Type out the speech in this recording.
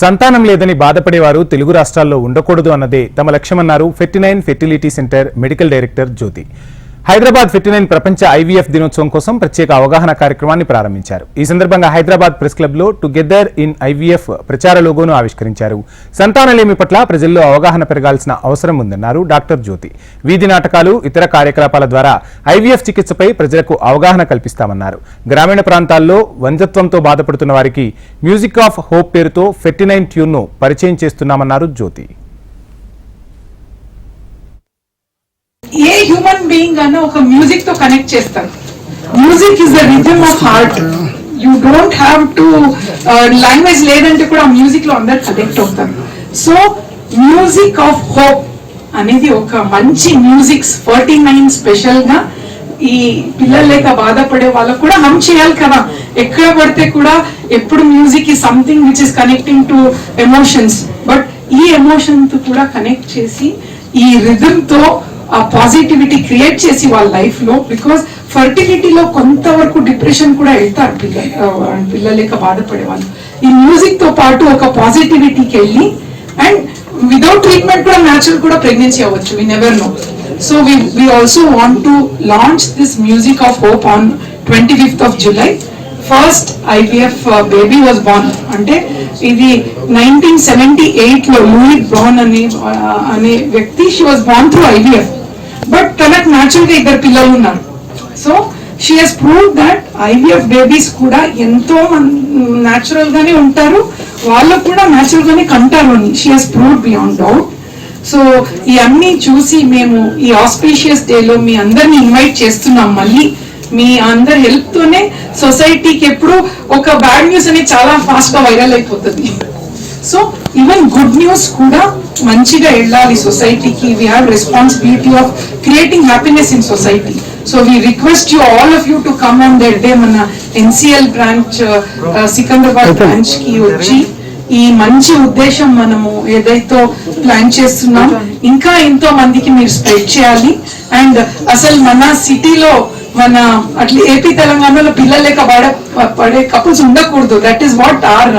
సంతానం లేదని బాధపడేవారు తెలుగు రాష్ట్రాల్లో ఉండకూడదు అన్నదే తమ లక్ష్యమన్నారు Fertinine fertility centre medical director Jyothi. Hyderabad Fertinine ప్రపంచ ఐవీఎఫ్ దినోత్సవం కోసం ప్రత్యేక అవగాహన కార్యక్రమాన్ని ప్రారంభించారు. ఈ సందర్భంగా హైదరాబాద్ ప్రెస్ క్లబ్లో టుగెదర్ ఇన్ ఐవీఎఫ్ ప్రచార లోగోను ఆవిష్కరించారు. సంతానలేమి పట్ల ప్రజల్లో అవగాహన పెరగాల్సిన అవసరం ఉందన్నారు డాక్టర్ జ్యోతి. వీధి నాటకాలు ఇతర కార్యకలాపాల ద్వారా ఐవీఎఫ్ చికిత్సపై ప్రజలకు అవగాహన కల్పిస్తామన్నారు. గ్రామీణ ప్రాంతాల్లో వంజత్వంతో బాధపడుతున్న వారికి మ్యూజిక్ ఆఫ్ హోప్ పేరుతో ఫెర్టినైన్ ట్యూన్ను పరిచయం చేస్తున్నామన్నారు జ్యోతి. ఏ హ్యూమన్ బీయింగ్ అన్న ఒక మ్యూజిక్తో కనెక్ట్ చేస్తారు. Music is the rhythm of heart you don't have to language లేదంటే కూడా మ్యూజిక్లో అందరు కనెక్ట్ అవుతారు. సో మ్యూజిక్ ఆఫ్ హోప్ అనేది ఒక మంచి మ్యూజిక్స్ ఫార్టీ నైన్ స్పెషల్గా ఈ పిల్లలు లేక బాధపడే వాళ్ళకు కూడా హమ్ చేయాలి కదా. ఎక్కడ పడితే కూడా ఎప్పుడు మ్యూజిక్ ఈ something which is connecting to emotions but ఈ ఎమోషన్తో కూడా కనెక్ట్ చేసి ఈ రిథమ్తో ఆ పాజిటివిటీ క్రియేట్ చేసి వాళ్ళ లైఫ్లో బికాస్ ఫర్టిలిటీలో కొంతవరకు డిప్రెషన్ కూడా వెళ్తారు పిల్లలు పిల్లలేక బాధపడే వాళ్ళు. ఈ మ్యూజిక్తో పాటు ఒక పాజిటివిటీకి వెళ్ళి అండ్ వితౌట్ ట్రీట్మెంట్ కూడా న్యాచురల్ కూడా ప్రెగ్నెన్సీ అవ్వచ్చు we never know so we we also want to launch this music of hope on twenty fifth of July first IVF baby was born అంటే ఇది నైన్టీన్ సెవెంటీ ఎయిట్లో లూయిడ్ brown అనే అనే వ్యక్తి she was born through IVF but తనకు న్యాచురల్గా ఇద్దరు పిల్లలు ఉన్నారు. So she has prove that IVF babies కూడా ఎంతో న్యాచురల్ గానే ఉంటారు. వాళ్ళకు కూడా న్యాచురల్ గానే కంటారు అని she has prove beyond doubt so ఈ అన్ని చూసి మేము ఈ ఆస్పీషియస్ డేలో మీ అందరిని ఇన్వైట్ చేస్తున్నాం మళ్ళీ. మీ అందరి హెల్ప్ తోనే సొసైటీకి ఎప్పుడు ఒక బ్యాడ్ న్యూస్ అనేది చాలా ఫాస్ట్గా వైరల్ అయిపోతుంది. సో ఈవెన్ గుడ్ న్యూస్ కూడా మంచిగా వెళ్ళాలి సొసైటీకి we have responsibility of creating happiness in society so we request you all of you to come on that day మన ఎన్సిఎల్ బ్రాంచ్ సికింద్రాబాద్ బ్రాంచ్కి వచ్చి ఈ మంచి ఉద్దేశం మనము ఏదైతే ప్లాన్ చేస్తున్నాం ఇంకా ఎంతో మందికి మీరు స్ప్రెడ్ చేయాలి. అండ్ అసలు మన సిటీలో మన అట్లా ఏపీ తెలంగాణలో పిల్లలు లేక పడే పడే కపుల్స్ ఉండకూడదు. That is what are